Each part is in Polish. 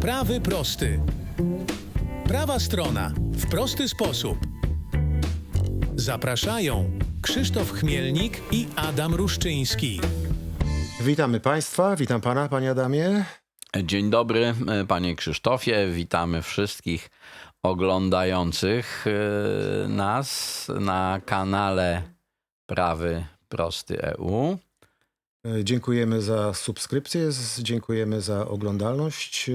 Prawy prosty. Prawa strona w prosty sposób. Zapraszają Krzysztof Chmielnik i Adam Ruszczyński. Witamy Państwa, witam Pana, Panie Adamie. Dzień dobry, panie Krzysztofie. Witamy wszystkich oglądających e, nas na kanale Prawy Prosty EU. Dziękujemy za subskrypcję, dziękujemy za oglądalność.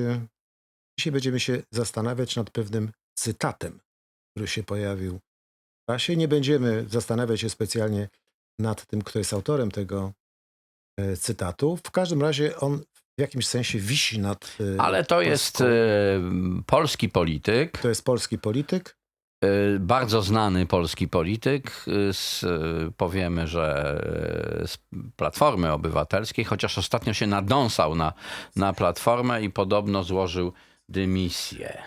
Dzisiaj będziemy się zastanawiać nad pewnym cytatem, który się pojawił w prasie. Nie będziemy zastanawiać się specjalnie nad tym, kto jest autorem tego e, cytatu. W każdym razie on w jakimś sensie wisi nad. e, Ale to jest Polską. e, polski polityk, To jest polski polityk. E, bardzo znany polski polityk. e, Z, e, powiemy, że z Platformy Obywatelskiej, chociaż ostatnio się nadąsał na, na Platformę i podobno złożył dymisję.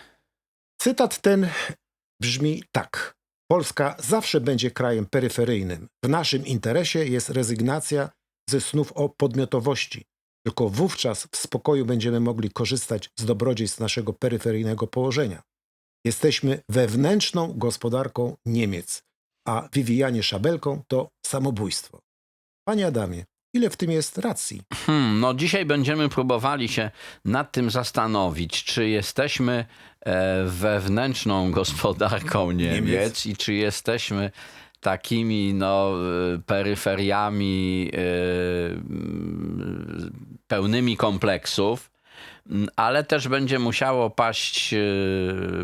Cytat ten brzmi tak. Polska zawsze będzie krajem peryferyjnym. W naszym interesie jest rezygnacja ze snów o podmiotowości. Tylko wówczas w spokoju będziemy mogli korzystać z dobrodziejstw naszego peryferyjnego położenia. Jesteśmy wewnętrzną gospodarką Niemiec, a wywijanie szabelką to samobójstwo. Panie Adamie, ile w tym jest racji? Hmm, no dzisiaj będziemy próbowali się nad tym zastanowić, czy jesteśmy e, wewnętrzną gospodarką Niemiec, Niemiec. i czy jesteśmy takimi no, e, peryferiami e, pełnymi kompleksów. Mm, Ale też będzie musiało paść e,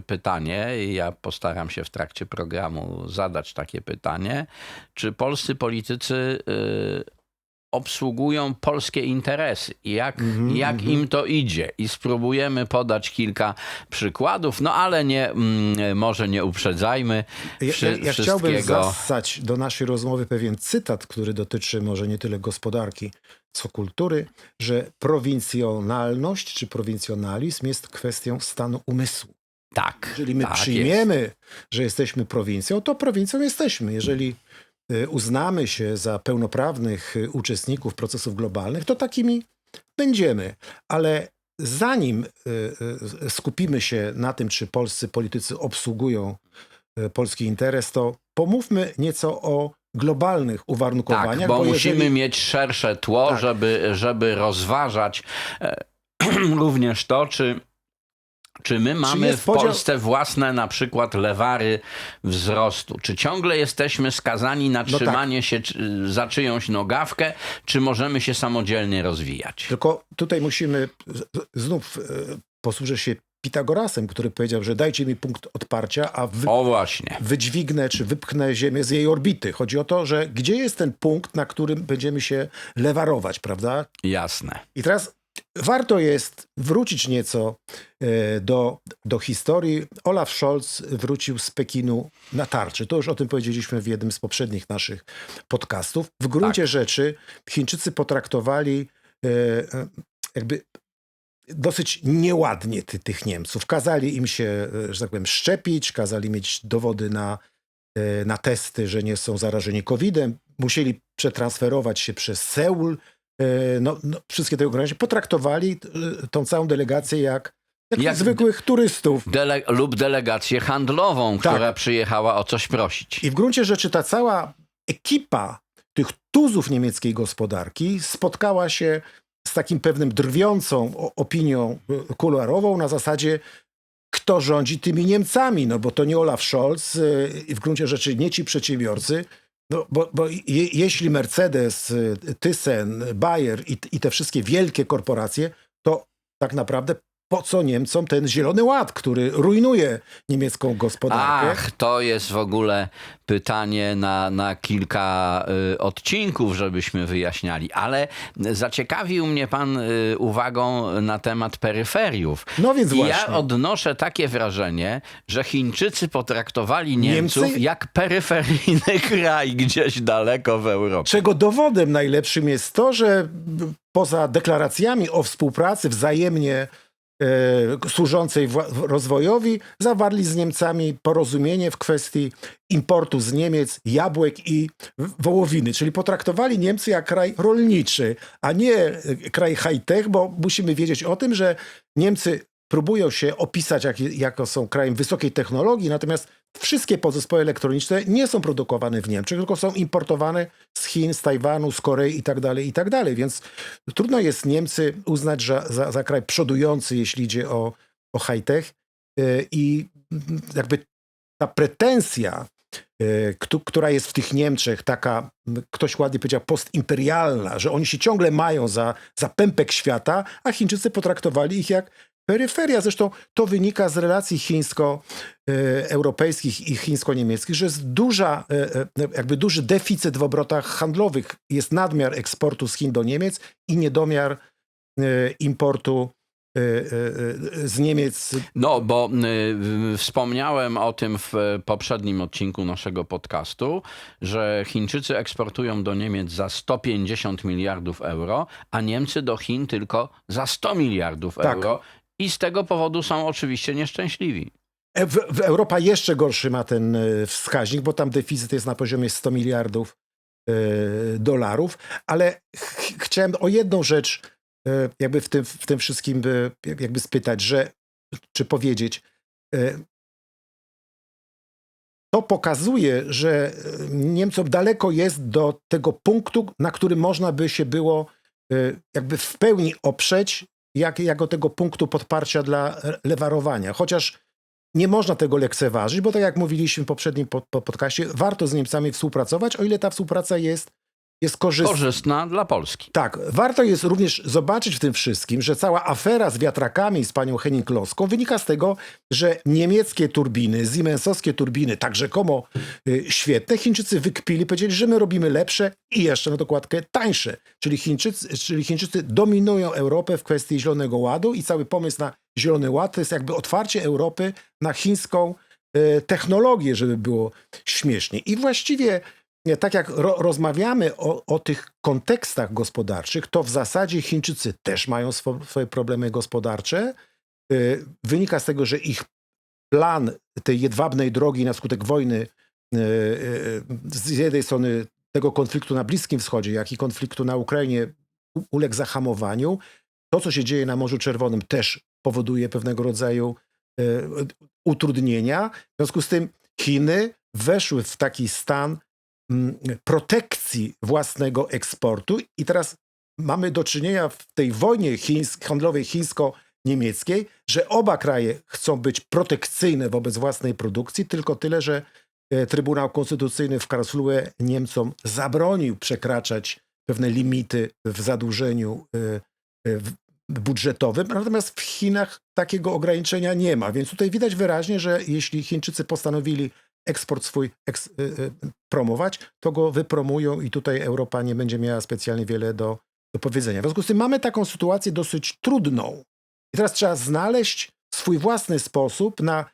pytanie, i ja postaram się w trakcie programu zadać takie pytanie, czy polscy politycy e, obsługują polskie interesy i jak, Mhm, jak mhm. im to idzie. I spróbujemy podać kilka przykładów, no ale nie, mm, może nie uprzedzajmy Ja, wszy- ja, ja chciałbym wszystkiego. zassać do naszej rozmowy pewien cytat, który dotyczy może nie tyle gospodarki, co kultury, że prowincjonalność czy prowincjonalizm jest kwestią stanu umysłu. Tak, Jeżeli my tak jest. przyjmiemy, że jesteśmy prowincją, to prowincją jesteśmy. Jeżeli y, uznamy się za pełnoprawnych y, uczestników procesów globalnych, to takimi będziemy. Ale zanim y, skupimy się na tym, czy polscy politycy obsługują polski interes, to pomówmy nieco o globalnych uwarunkowaniach. Tak, bo, musimy jeżeli- mieć szersze tło, Tak. żeby, żeby rozważać e, również to, czy, czy my mamy jest w podział- Polsce własne na przykład lewary wzrostu. Czy ciągle jesteśmy skazani na No tak. trzymanie się czy- za czyjąś nogawkę, czy możemy się samodzielnie rozwijać? Tylko tutaj musimy znów y, posłużę się Pitagorasem, który powiedział, że dajcie mi punkt odparcia, a wy, O właśnie. wydźwignę czy wypchnę Ziemię z jej orbity. Chodzi o to, że gdzie jest ten punkt, na którym będziemy się lewarować, prawda? Jasne. I teraz warto jest wrócić nieco e, do, do historii. Olaf Scholz wrócił z Pekinu na tarczy. To już o tym powiedzieliśmy w jednym z poprzednich naszych podcastów. W gruncie rzeczy Chińczycy potraktowali e, e, jakby dosyć nieładnie ty, tych Niemców. Kazali im się, e, że tak powiem, szczepić, kazali mieć dowody na, e, na testy, że nie są zarażeni COVID-em. Musieli przetransferować się przez Seul. E, No, no, wszystkie te ograniczenia potraktowali tą całą delegację jak, jak, Jak- zwykłych turystów. Dele lub delegację handlową, Tak. która przyjechała o coś prosić. I w gruncie rzeczy ta cała ekipa tych tuzów niemieckiej gospodarki spotkała się z takim pewnym drwiącą opinią y, kuluarową na zasadzie kto rządzi tymi Niemcami, no bo to nie Olaf Scholz y, i w gruncie rzeczy nie ci przedsiębiorcy, no bo, bo je, jeśli Mercedes, y, Thyssen, Bayer i, i te wszystkie wielkie korporacje, to tak naprawdę po co Niemcom ten zielony ład, który rujnuje niemiecką gospodarkę? Ach, to jest w ogóle pytanie na, na kilka y, odcinków, żebyśmy wyjaśniali. Ale zaciekawił mnie pan y, uwagą na temat peryferiów. No więc I właśnie. ja odnoszę takie wrażenie, że Chińczycy potraktowali Niemcy? Niemców jak peryferyjny kraj gdzieś daleko w Europie. Czego dowodem najlepszym jest to, że poza deklaracjami o współpracy wzajemnie służącej wła- rozwojowi, zawarli z Niemcami porozumienie w kwestii importu z Niemiec jabłek i wołowiny. Czyli potraktowali Niemcy jak kraj rolniczy, a nie e, kraj high-tech, bo musimy wiedzieć o tym, że Niemcy próbują się opisać jak, jako są krajem wysokiej technologii, natomiast wszystkie podzespoły elektroniczne nie są produkowane w Niemczech, tylko są importowane z Chin, z Tajwanu, z Korei i tak dalej, i tak dalej. Więc trudno jest Niemcy uznać za, za, za kraj przodujący, jeśli idzie o, o high-tech Y, i jakby ta pretensja, y, któ- która jest w tych Niemczech, taka, ktoś ładnie powiedział, postimperialna, że oni się ciągle mają za, za pępek świata, a Chińczycy potraktowali ich jak peryferia. Zresztą to wynika z relacji chińsko-europejskich i chińsko-niemieckich, że jest duża, e, e, jakby duży deficyt w obrotach handlowych. Jest nadmiar eksportu z Chin do Niemiec i niedomiar e, importu e, e, z Niemiec No, bo y, wspomniałem o tym w poprzednim odcinku naszego podcastu, że Chińczycy eksportują do Niemiec za 150 miliardów euro, a Niemcy do Chin tylko za 100 miliardów Tak. euro. I z tego powodu są oczywiście nieszczęśliwi. E, W, w Europa jeszcze gorszy ma ten e, wskaźnik, bo tam deficyt jest na poziomie 100 miliardów e, dolarów, ale ch chciałem o jedną rzecz jakby w tym, w tym wszystkim e, jakby spytać, że, czy powiedzieć, to pokazuje, że Niemcom daleko jest do tego punktu, na którym można by się było jakby w pełni oprzeć, jak, jako tego punktu podparcia dla lewarowania. Chociaż nie można tego lekceważyć, bo tak jak mówiliśmy w poprzednim pod podcaście, warto z Niemcami współpracować, o ile ta współpraca jest, jest korzystna. Korzystna dla Polski. Tak, warto jest również zobaczyć w tym wszystkim, że cała afera z wiatrakami z panią Henning-Kloską wynika z tego, że niemieckie turbiny, siemensowskie turbiny, tak rzekomo y, świetne, Chińczycy wykpili, powiedzieli, że my robimy lepsze i jeszcze na dokładkę tańsze. Czyli Chińczycy, czyli Chińczycy dominują Europę w kwestii Zielonego Ładu i cały pomysł na Zielony Ład to jest jakby otwarcie Europy na chińską y, technologię, żeby było śmiesznie. I właściwie tak jak ro, rozmawiamy o, o tych kontekstach gospodarczych, to w zasadzie Chińczycy też mają swo, swoje problemy gospodarcze. Y, wynika z tego, że ich plan tej jedwabnej drogi na skutek wojny y, y, z jednej strony tego konfliktu na Bliskim Wschodzie, jak i konfliktu na Ukrainie uległ zahamowaniu. To, co się dzieje na Morzu Czerwonym, też powoduje pewnego rodzaju y, utrudnienia. W związku z tym Chiny weszły w taki stan protekcji własnego eksportu. I teraz mamy do czynienia w tej wojnie chińsk, handlowej chińsko-niemieckiej, że oba kraje chcą być protekcyjne wobec własnej produkcji, tylko tyle, że e, Trybunał Konstytucyjny w Karlsruhe Niemcom zabronił przekraczać pewne limity w zadłużeniu e, e, budżetowym, natomiast w Chinach takiego ograniczenia nie ma, więc tutaj widać wyraźnie, że jeśli Chińczycy postanowili eksport swój eks, y, y, promować, to go wypromują i tutaj Europa nie będzie miała specjalnie wiele do, do powiedzenia. W związku z tym mamy taką sytuację dosyć trudną. I teraz trzeba znaleźć swój własny sposób na,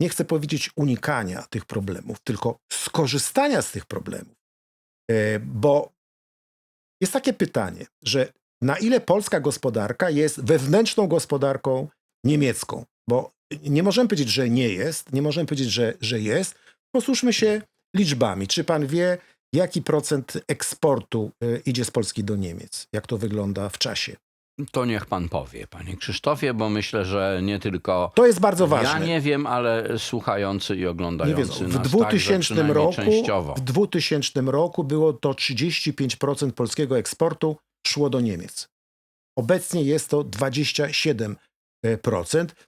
nie chcę powiedzieć unikania tych problemów, tylko skorzystania z tych problemów. E, Bo jest takie pytanie, że na ile polska gospodarka jest wewnętrzną gospodarką niemiecką? Bo nie możemy powiedzieć, że nie jest, nie możemy powiedzieć, że, że jest. Posłuszmy się liczbami. Czy pan wie, jaki procent eksportu y, idzie z Polski do Niemiec? Jak to wygląda w czasie? To niech pan powie, panie Krzysztofie, bo myślę, że nie tylko To jest bardzo ja ważne. nie wiem, ale słuchający i oglądający. W nas 2000 także przynajmniej roku, częściowo. w 2000 roku było to 35% polskiego eksportu szło do Niemiec. Obecnie jest to 27%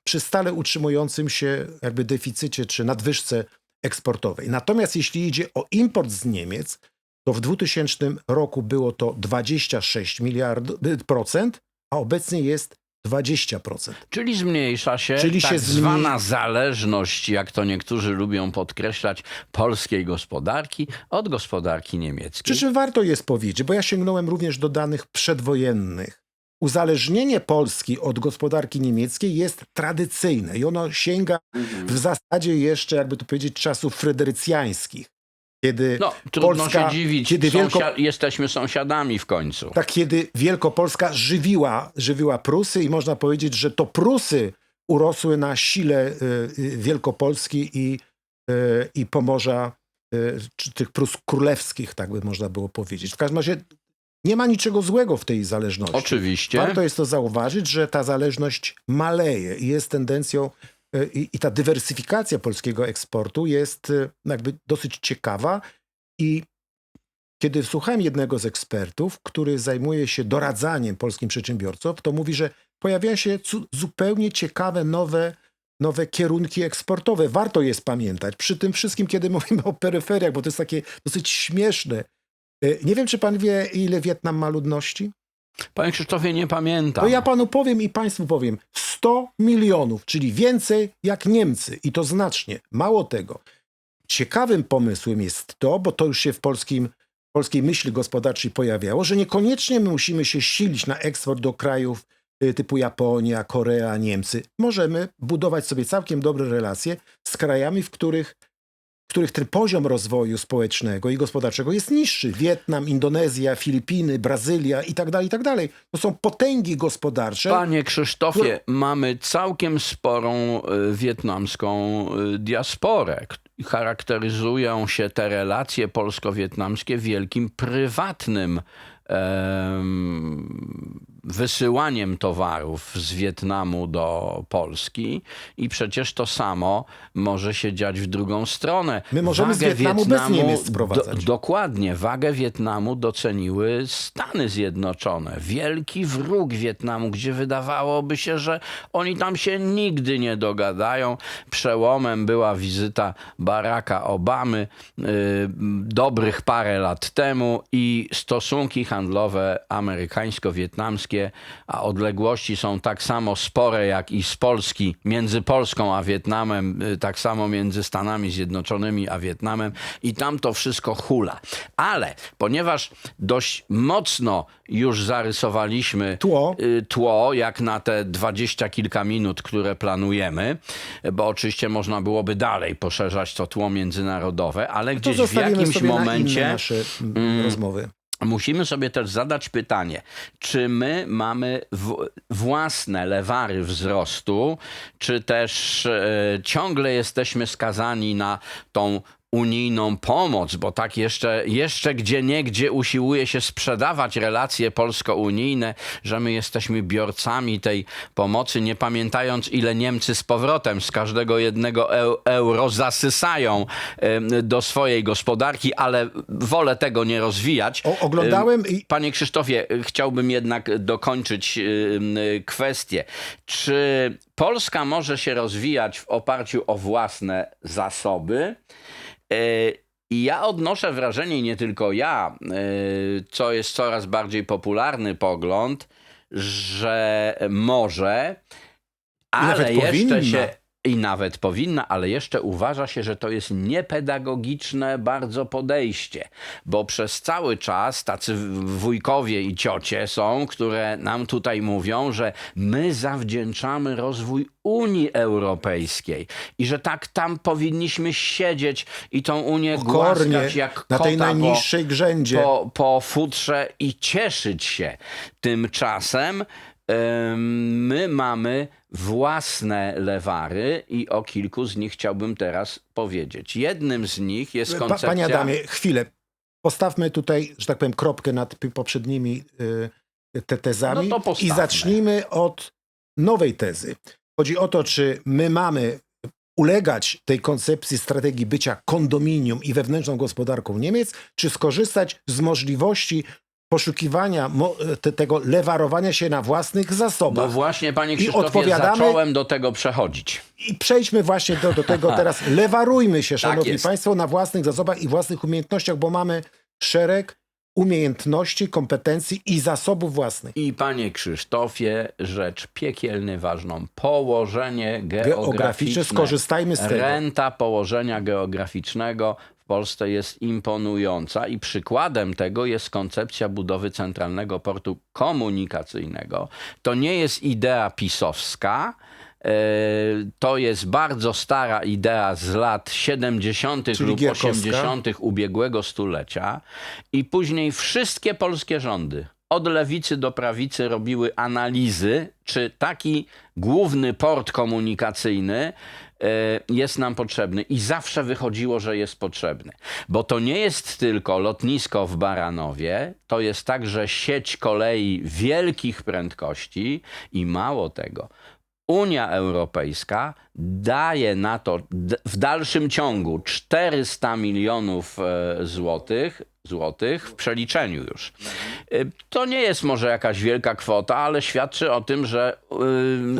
przy stale utrzymującym się jakby deficycie czy nadwyżce eksportowej. Natomiast jeśli idzie o import z Niemiec, to w 2000 roku było to 26 miliardów procent, a obecnie jest 20%. Czyli zmniejsza się Czyli tak się zwana zależność, jak to niektórzy lubią podkreślać, polskiej gospodarki od gospodarki niemieckiej. Przy czym warto jest powiedzieć, bo ja sięgnąłem również do danych przedwojennych. Uzależnienie Polski od gospodarki niemieckiej jest tradycyjne i ono sięga w zasadzie jeszcze, jakby to powiedzieć, czasów frederycjańskich. Kiedy, No, trudno Polska- się dziwić. kiedy Wielko- Sąsia- Jesteśmy sąsiadami w końcu. tak, kiedy Wielkopolska żywiła, żywiła Prusy i można powiedzieć, że to Prusy urosły na sile y, y, Wielkopolski i, y, i Pomorza, czy tych Prus królewskich, tak by można było powiedzieć. W każdym razie Nie ma niczego złego w tej zależności. Oczywiście. Warto jest to zauważyć, że ta zależność maleje i jest tendencją, e, i, i ta dywersyfikacja polskiego eksportu jest e, jakby dosyć ciekawa. I kiedy słuchałem jednego z ekspertów, który zajmuje się doradzaniem polskim przedsiębiorcom, to mówi, że pojawiają się zupełnie ciekawe, nowe, nowe kierunki eksportowe. Warto jest pamiętać. Przy tym wszystkim, kiedy mówimy o peryferiach, bo to jest takie dosyć śmieszne. E, Nie wiem, czy pan wie, ile Wietnam ma ludności? Panie Krzysztofie, nie pamiętam. To ja panu powiem i państwu powiem. 100 milionów, czyli więcej jak Niemcy i to znacznie. Mało tego. Ciekawym pomysłem jest to, bo to już się w polskim, polskiej myśli gospodarczej pojawiało, że niekoniecznie my musimy się silić na eksport do krajów y, typu Japonia, Korea, Niemcy. Możemy budować sobie całkiem dobre relacje z krajami, w których w których ten poziom rozwoju społecznego i gospodarczego jest niższy. Wietnam, Indonezja, Filipiny, Brazylia i tak dalej, i tak dalej. To są potęgi gospodarcze. Panie Krzysztofie, mamy całkiem sporą y, wietnamską y, diasporę. Charakteryzują się te relacje polsko-wietnamskie wielkim prywatnym em, wysyłaniem towarów z Wietnamu do Polski i przecież to samo może się dziać w drugą stronę. My możemy z Wietnamu bez Niemiec sprowadzać. Do, dokładnie, wagę Wietnamu doceniły Stany Zjednoczone. Wielki wróg Wietnamu, gdzie wydawałoby się, że oni tam się nigdy nie dogadają. Przełomem była wizyta Baracka Obamy y, dobrych parę lat temu i stosunki handlowe amerykańsko-wietnamskie, a odległości są tak samo spore jak i z Polski, między Polską a Wietnamem, y, tak samo między Stanami Zjednoczonymi a Wietnamem i tam to wszystko hula. Ale ponieważ dość mocno już zarysowaliśmy Tło. y, tło, jak na te dwadzieścia kilka minut, które planujemy, bo oczywiście można byłoby dalej poszerzać to tło międzynarodowe, ale to gdzieś w jakimś sobie na momencie nasze mm, rozmowy. Musimy sobie też zadać pytanie, czy my mamy w, własne lewary wzrostu, czy też e, ciągle jesteśmy skazani na tą unijną pomoc, bo tak jeszcze, jeszcze gdzie niegdzie usiłuje się sprzedawać relacje polsko-unijne, że my jesteśmy biorcami tej pomocy, nie pamiętając ile Niemcy z powrotem z każdego jednego eu- euro zasysają do swojej gospodarki, ale wolę tego nie rozwijać. O, oglądałem i Panie Krzysztofie, chciałbym jednak dokończyć y, kwestię. Czy Polska może się rozwijać w oparciu o własne zasoby? Y, I ja odnoszę wrażenie, nie tylko ja, y, co jest coraz bardziej popularny pogląd, że może, ale jeszcze powinna. się. I nawet powinna, ale jeszcze uważa się, że to jest niepedagogiczne bardzo podejście, bo przez cały czas tacy wujkowie i ciocie są, które nam tutaj mówią, że my zawdzięczamy rozwój Unii Europejskiej i że tak tam powinniśmy siedzieć i tą Unię Pokornie, głaskać jak na tej najniższej grzędzie. po, po futrze i cieszyć się. Tymczasem em, my mamy własne lewary i o kilku z nich chciałbym teraz powiedzieć. Jednym z nich jest koncepcja... panie Adamie, chwilę. Postawmy tutaj, że tak powiem, kropkę nad poprzednimi y, te tezami No i zacznijmy od nowej tezy. Chodzi o to, czy my mamy ulegać tej koncepcji strategii bycia kondominium i wewnętrzną gospodarką Niemiec, czy skorzystać z możliwości poszukiwania mo- te, tego lewarowania się na własnych No zasobach. właśnie, panie Krzysztofie, odpowiadamy- zacząłem do tego przechodzić. I przejdźmy właśnie do, do tego teraz. Lewarujmy się, szanowni jest. państwo, na własnych zasobach i własnych umiejętnościach, bo mamy szereg umiejętności, kompetencji i zasobów własnych. I panie Krzysztofie, rzecz piekielnie ważną. Położenie Geograficzne, geograficzne. skorzystajmy z tego. Renta położenia geograficznego w Polsce jest imponująca i przykładem tego jest koncepcja budowy centralnego portu komunikacyjnego. To nie jest idea pisowska. e, To jest bardzo stara idea z lat 70. Czyli lub Gierkowska. 80. ubiegłego stulecia i później wszystkie polskie rządy od lewicy do prawicy robiły analizy, czy taki główny port komunikacyjny jest nam potrzebny i zawsze wychodziło, że jest potrzebny. Bo to nie jest tylko lotnisko w Baranowie, to jest także sieć kolei wielkich prędkości i mało tego. Unia Europejska daje na to w dalszym ciągu 400 milionów e, złotych, złotych w przeliczeniu już. E, To nie jest może jakaś wielka kwota, ale świadczy o tym, że e,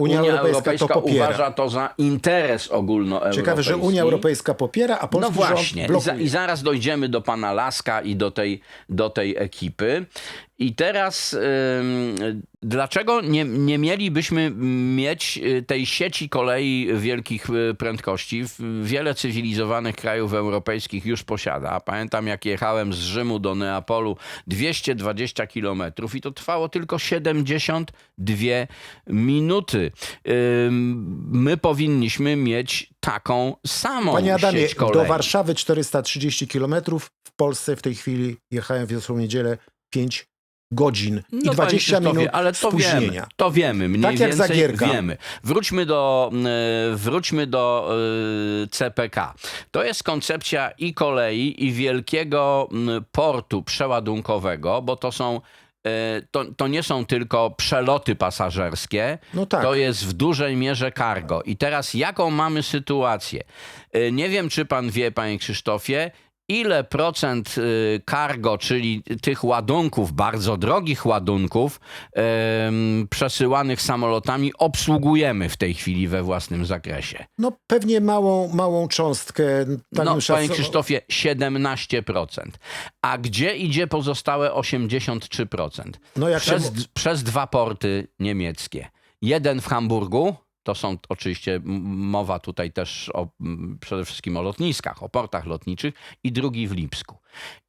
Unia, Europejska Europejska, to uważa to za interes ogólnoeuropejski. Ciekawe, że Unia Europejska popiera, a polski No właśnie, I, za, i zaraz dojdziemy do pana Laska i do tej, do tej ekipy. I teraz dlaczego nie, nie mielibyśmy mieć y, tej sieci kolei wielkich y, prędkości? Wiele cywilizowanych krajów europejskich już posiada. Pamiętam jak jechałem z Rzymu do Neapolu 220 kilometrów i to trwało tylko 72 minuty. My powinniśmy mieć taką samą Panie Adamie, sieć kolei. do Warszawy 430 km, w Polsce w tej chwili jechałem w wiosłą niedzielę 5 godzin i No, 20 panie Krzysztofie, minut ale to wiemy, spóźnienia. to wiemy, mniej Tak jak Zagierka. wiemy. Wróćmy do, e, wróćmy do e, CPK. To jest koncepcja i kolei, i wielkiego m, portu przeładunkowego, bo to są e, to, to nie są tylko przeloty pasażerskie, No tak. to jest w dużej mierze cargo. I teraz jaką mamy sytuację? Nie wiem, czy pan wie, panie Krzysztofie, ile procent y, cargo, czyli tych ładunków, bardzo drogich ładunków, przesyłanych samolotami, obsługujemy w tej chwili we własnym zakresie. No pewnie małą, małą cząstkę. Tak No, panie. Krzysztofie, 17%. A gdzie idzie pozostałe 83%? No jak przez, się- przez dwa porty niemieckie. Jeden w Hamburgu, to są oczywiście mowa tutaj też o, przede wszystkim o lotniskach, o portach lotniczych, i drugi w Lipsku.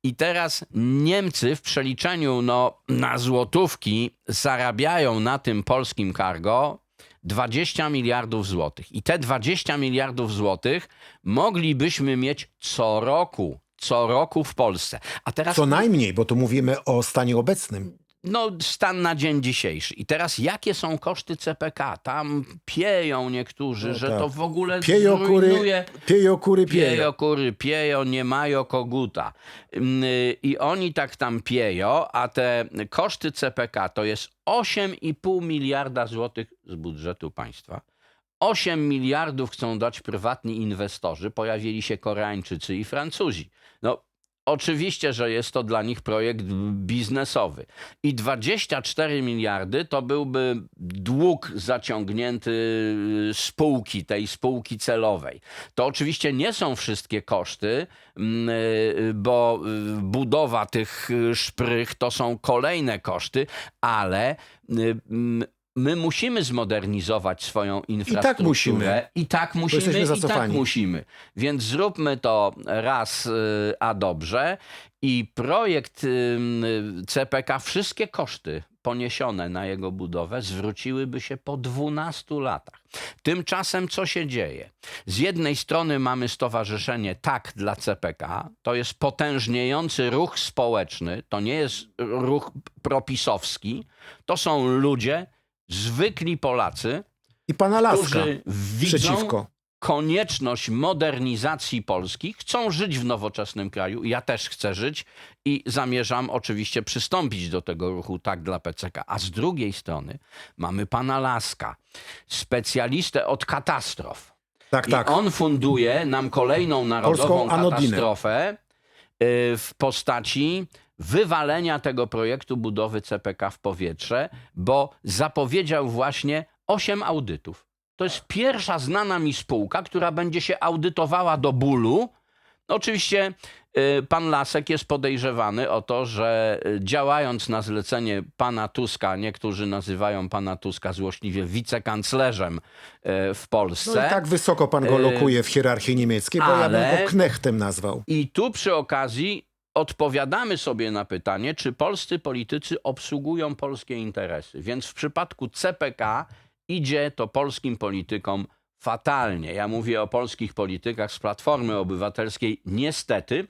I teraz Niemcy w przeliczeniu no, na złotówki zarabiają na tym polskim cargo 20 miliardów złotych. I te 20 miliardów złotych moglibyśmy mieć co roku. Co roku w Polsce. A teraz Co najmniej, bo tu mówimy o stanie obecnym. No, stan na dzień dzisiejszy. I teraz jakie są koszty CPK? Tam pieją niektórzy, że tak. to w ogóle Piejo kury, zrujnuje... piejo kury, piejo. Piejo kury, piejo, nie mają koguta. Y, I oni tak tam pieją, a te koszty CPK to jest 8,5 miliarda złotych z budżetu państwa. 8 miliardów chcą dać prywatni inwestorzy. Pojawili się Koreańczycy i Francuzi. No, oczywiście, że jest to dla nich projekt biznesowy. I 24 miliardy to byłby dług zaciągnięty spółki, tej spółki celowej. To oczywiście nie są wszystkie koszty, mm, y, bo y, budowa tych y, szprych to są kolejne koszty, ale y, mm, my musimy zmodernizować swoją infrastrukturę. musimy. I tak musimy, i tak musimy. Więc zróbmy to raz, y, a dobrze. I projekt y, CPK, wszystkie koszty poniesione na jego budowę zwróciłyby się po 12 latach. Tymczasem co się dzieje? Z jednej strony mamy stowarzyszenie Tak dla CPK, to jest potężniejący ruch społeczny, to nie jest ruch propisowski, to są ludzie, zwykli Polacy, I pana Laska którzy widzą przeciwko. konieczność modernizacji Polski, chcą żyć w nowoczesnym kraju. Ja też chcę żyć i zamierzam oczywiście przystąpić do tego ruchu tak dla PCK. A z drugiej strony mamy pana Laska, specjalistę od katastrof. Tak, I tak. on funduje nam kolejną narodową Polską anodinę. katastrofę y, w postaci wywalenia tego projektu budowy CPK w powietrze, bo zapowiedział właśnie 8 audytów. To jest pierwsza znana mi spółka, która będzie się audytowała do bólu. Oczywiście y, pan Lasek jest podejrzewany o to, że y, działając na zlecenie pana Tuska, niektórzy nazywają pana Tuska złośliwie wicekanclerzem y, w Polsce. No i tak wysoko pan go lokuje w hierarchii niemieckiej, bo ja ale- bym go knechtem nazwał. I tu przy okazji odpowiadamy sobie na pytanie, czy polscy politycy obsługują polskie interesy. Więc w przypadku CPK idzie to polskim politykom fatalnie. Ja mówię o polskich politykach z Platformy Obywatelskiej, niestety.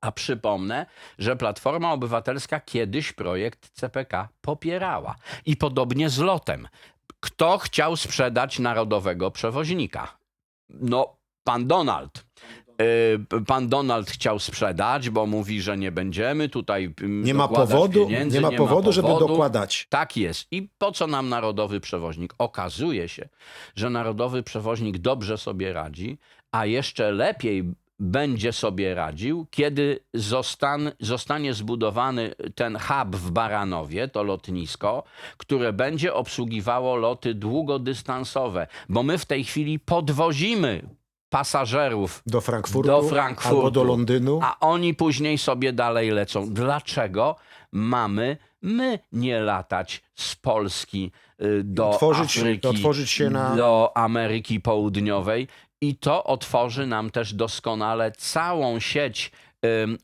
A przypomnę, że Platforma Obywatelska kiedyś projekt CPK popierała. I podobnie z lotem. Kto chciał sprzedać narodowego przewoźnika? No, pan Donald. Y, Pan Donald chciał sprzedać, bo mówi, że nie będziemy tutaj. mm, Nie ma powodu, pieniędzy, nie ma powodu, żeby powodu. dokładać. Tak jest. I po co nam narodowy przewoźnik? Okazuje się, że narodowy przewoźnik dobrze sobie radzi, a jeszcze lepiej będzie sobie radził, kiedy zostan, zostanie zbudowany ten hub w Baranowie, to lotnisko, które będzie obsługiwało loty długodystansowe, bo my w tej chwili podwozimy pasażerów Do Frankfurtu, do Frankfurtu, albo do Londynu. a oni później sobie dalej lecą. Dlaczego mamy my nie latać z Polski y, do Otworzyć- Afryki, otworzyć się na- do Ameryki Południowej i to otworzy nam też doskonale całą sieć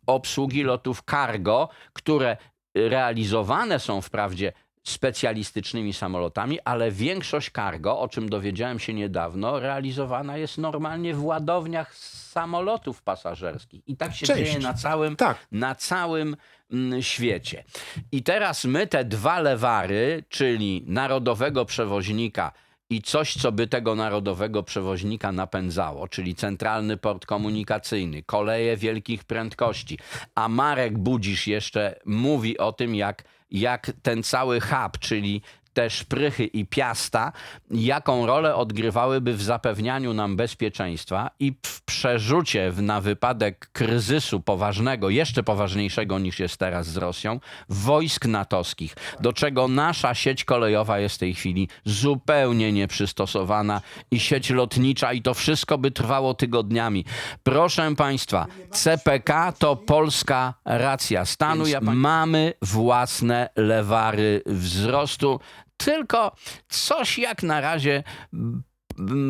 obsługi lotów cargo, które realizowane są wprawdzie specjalistycznymi samolotami, ale większość cargo, o czym dowiedziałem się niedawno, realizowana jest normalnie w ładowniach samolotów pasażerskich. I tak się Część. dzieje na całym, Tak. na całym mm, świecie. I teraz my te dwa lewary, czyli narodowego przewoźnika i coś, co by tego narodowego przewoźnika napędzało, czyli centralny port komunikacyjny, koleje wielkich prędkości. A Marek Budzisz jeszcze mówi o tym, jak, jak ten cały hub, czyli te szprychy i piasta, jaką rolę odgrywałyby w zapewnianiu nam bezpieczeństwa i w przerzucie na wypadek kryzysu poważnego, jeszcze poważniejszego niż jest teraz z Rosją, wojsk natowskich, do czego nasza sieć kolejowa jest w tej chwili zupełnie nieprzystosowana i sieć lotnicza i to wszystko by trwało tygodniami. Proszę Państwa, CPK to polska racja stanu. Mamy własne lewary wzrostu, tylko coś jak na razie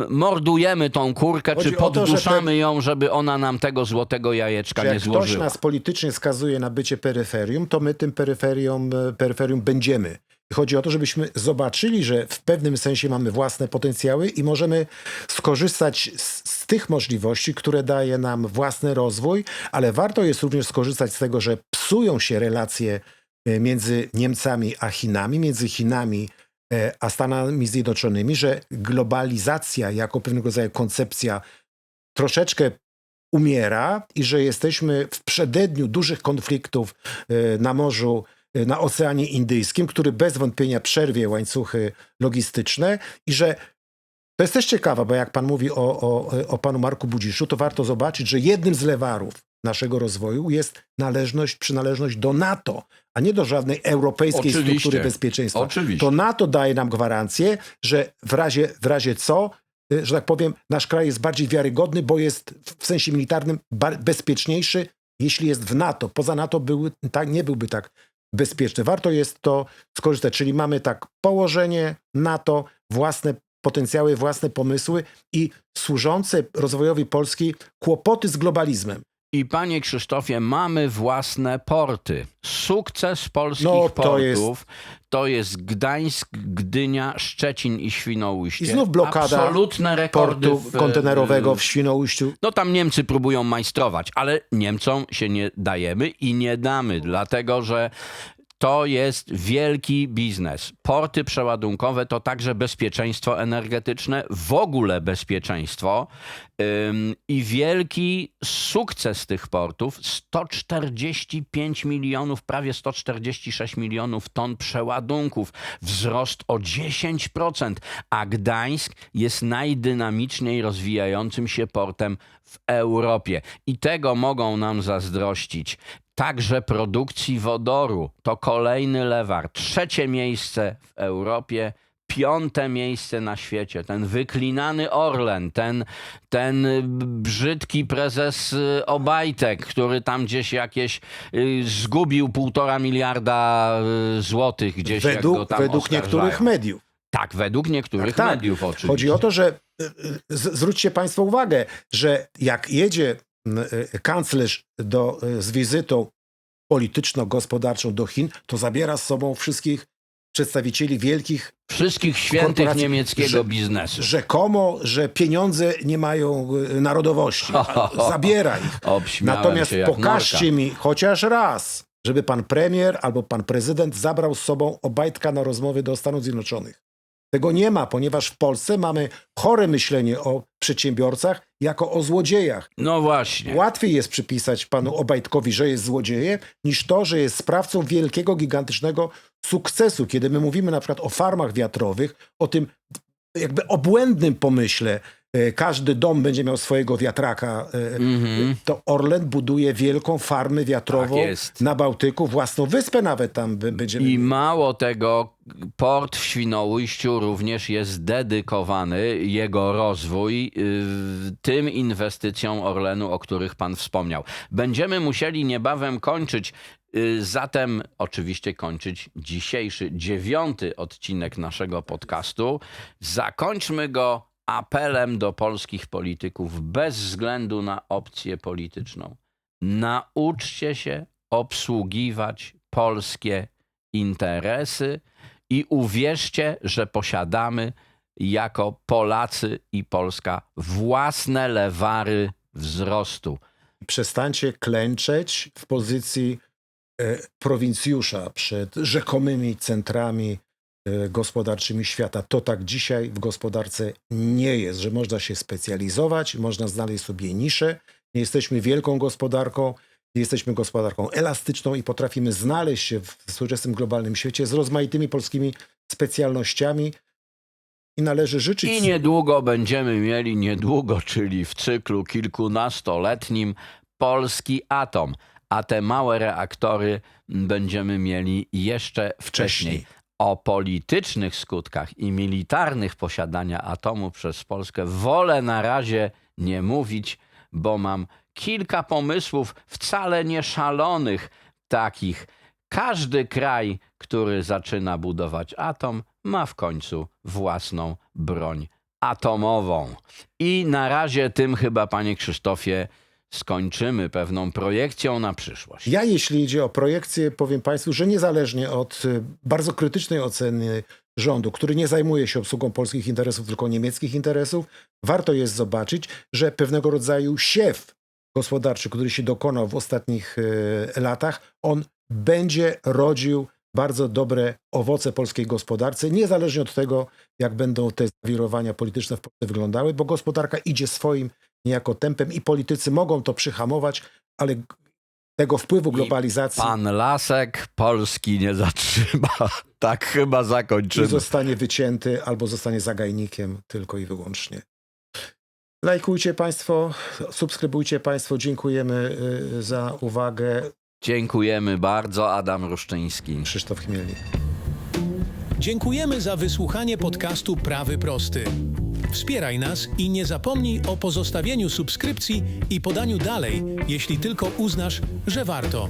mordujemy tą kurkę, Chodzi czy o to, podduszamy ją, żeby ona nam tego złotego jajeczka Że nie jak ktoś złożyła. nas politycznie skazuje na bycie peryferium, to my tym peryferium, e, peryferium będziemy. Chodzi o to, żebyśmy zobaczyli, że w pewnym sensie mamy własne potencjały i możemy skorzystać z, z tych możliwości, które daje nam własny rozwój, ale warto jest również skorzystać z tego, że psują się relacje między Niemcami a Chinami, między Chinami e, a Stanami Zjednoczonymi, że globalizacja jako pewnego rodzaju koncepcja troszeczkę umiera i że jesteśmy w przededniu dużych konfliktów e, na morzu, e, na Oceanie Indyjskim, który bez wątpienia przerwie łańcuchy logistyczne i że to jest też ciekawe, bo jak pan mówi o, o, o panu Marku Budziszu, to warto zobaczyć, że jednym z lewarów naszego rozwoju jest należność, przynależność do NATO, a nie do żadnej europejskiej Oczywiście. struktury bezpieczeństwa. Oczywiście. To NATO daje nam gwarancję, że w razie, w razie co, y, że tak powiem, nasz kraj jest bardziej wiarygodny, bo jest w sensie militarnym bezpieczniejszy, jeśli jest w NATO. Poza NATO były, tak, nie byłby tak bezpieczny. Warto jest to skorzystać. Czyli mamy tak położenie NATO, własne potencjały, własne pomysły i służące rozwojowi Polski kłopoty z globalizmem. I panie Krzysztofie, mamy własne porty. Sukces polskich No, to portów to jest Gdańsk, Gdynia, Szczecin i Świnoujście. I znów blokada Absolutne rekordy Portu w, kontenerowego w Świnoujściu. No tam Niemcy próbują majstrować, ale Niemcom się nie dajemy i nie damy, dlatego że to jest wielki biznes. Porty przeładunkowe to także bezpieczeństwo energetyczne, w ogóle bezpieczeństwo i wielki sukces tych portów 145 milionów, prawie 146 milionów ton przeładunków, wzrost o 10%, a Gdańsk jest najdynamiczniej rozwijającym się portem w Europie. I tego mogą nam zazdrościć. Także produkcji wodoru to kolejny lewar. Trzecie miejsce w Europie, piąte miejsce na świecie. Ten wyklinany Orlen, ten, ten brzydki prezes y, Obajtek, który tam gdzieś jakieś y, zgubił półtora miliarda y, złotych gdzieś Według, według niektórych mediów. Tak, według niektórych Tak, tak. mediów oczywiście. Chodzi o to, że zwróćcie Państwo uwagę, że jak jedzie kanclerz do, y, z wizytą polityczno-gospodarczą do Chin, to zabiera z sobą wszystkich przedstawicieli wielkich, Wszystkich świętych niemieckiego że- biznesu. rzekomo, że pieniądze nie mają y, narodowości. Zabiera ich. Natomiast pokażcie mi chociaż raz, żeby pan premier albo pan prezydent zabrał z sobą Obajtka na rozmowy do Stanów Zjednoczonych. Tego nie ma, ponieważ w Polsce mamy chore myślenie o przedsiębiorcach jako o złodziejach. No właśnie. Łatwiej jest przypisać panu Obajtkowi, że jest złodziejem, niż to, że jest sprawcą wielkiego, gigantycznego sukcesu. Kiedy my mówimy na przykład o farmach wiatrowych, o tym jakby obłędnym pomyśle, każdy dom będzie miał swojego wiatraka, e, Mhm. to Orlen buduje wielką farmę wiatrową Tak na Bałtyku, własną wyspę nawet tam będziemy. I mało tego, port w Świnoujściu również jest dedykowany, jego rozwój, yy, tym inwestycjom Orlenu, o których pan wspomniał. Będziemy musieli niebawem kończyć, yy, zatem oczywiście kończyć dzisiejszy, dziewiąty odcinek naszego podcastu. Zakończmy go apelem do polskich polityków bez względu na opcję polityczną. Nauczcie się obsługiwać polskie interesy i uwierzcie, że posiadamy jako Polacy i Polska własne lewary wzrostu. Przestańcie klęczeć w pozycji e, prowincjusza przed rzekomymi centrami gospodarczymi świata. To tak dzisiaj w gospodarce nie jest, że można się specjalizować, można znaleźć sobie niszę. Nie jesteśmy wielką gospodarką, jesteśmy gospodarką elastyczną i potrafimy znaleźć się w współczesnym globalnym świecie z rozmaitymi polskimi specjalnościami. I należy życzyć. I niedługo będziemy mieli, niedługo, czyli w cyklu kilkunastoletnim, polski atom, a te małe reaktory będziemy mieli jeszcze wcześniej. Wcześniej. O politycznych skutkach i militarnych posiadania atomu przez Polskę wolę na razie nie mówić, bo mam kilka pomysłów wcale nie szalonych takich. Każdy kraj, który zaczyna budować atom, ma w końcu własną broń atomową. I na razie tym chyba, panie Krzysztofie, skończymy pewną projekcją na przyszłość. Ja, jeśli idzie o projekcję, powiem Państwu, że niezależnie od y, bardzo krytycznej oceny rządu, który nie zajmuje się obsługą polskich interesów, tylko niemieckich interesów, warto jest zobaczyć, że pewnego rodzaju siew gospodarczy, który się dokonał w ostatnich y, latach, on będzie rodził bardzo dobre owoce polskiej gospodarce, niezależnie od tego, jak będą te zawirowania polityczne w Polsce wyglądały, bo gospodarka idzie swoim niejako tempem i politycy mogą to przyhamować, ale tego wpływu globalizacji Pan Lasek Polski nie zatrzyma. Tak chyba i zakończymy. zostanie wycięty albo zostanie zagajnikiem tylko i wyłącznie. Lajkujcie Państwo, subskrybujcie Państwo, dziękujemy y, za uwagę. Dziękujemy bardzo. Adam Ruszczyński. Krzysztof Chmielnik. Dziękujemy za wysłuchanie podcastu Prawy Prosty. Wspieraj nas i nie zapomnij o pozostawieniu subskrypcji i podaniu dalej, jeśli tylko uznasz, że warto.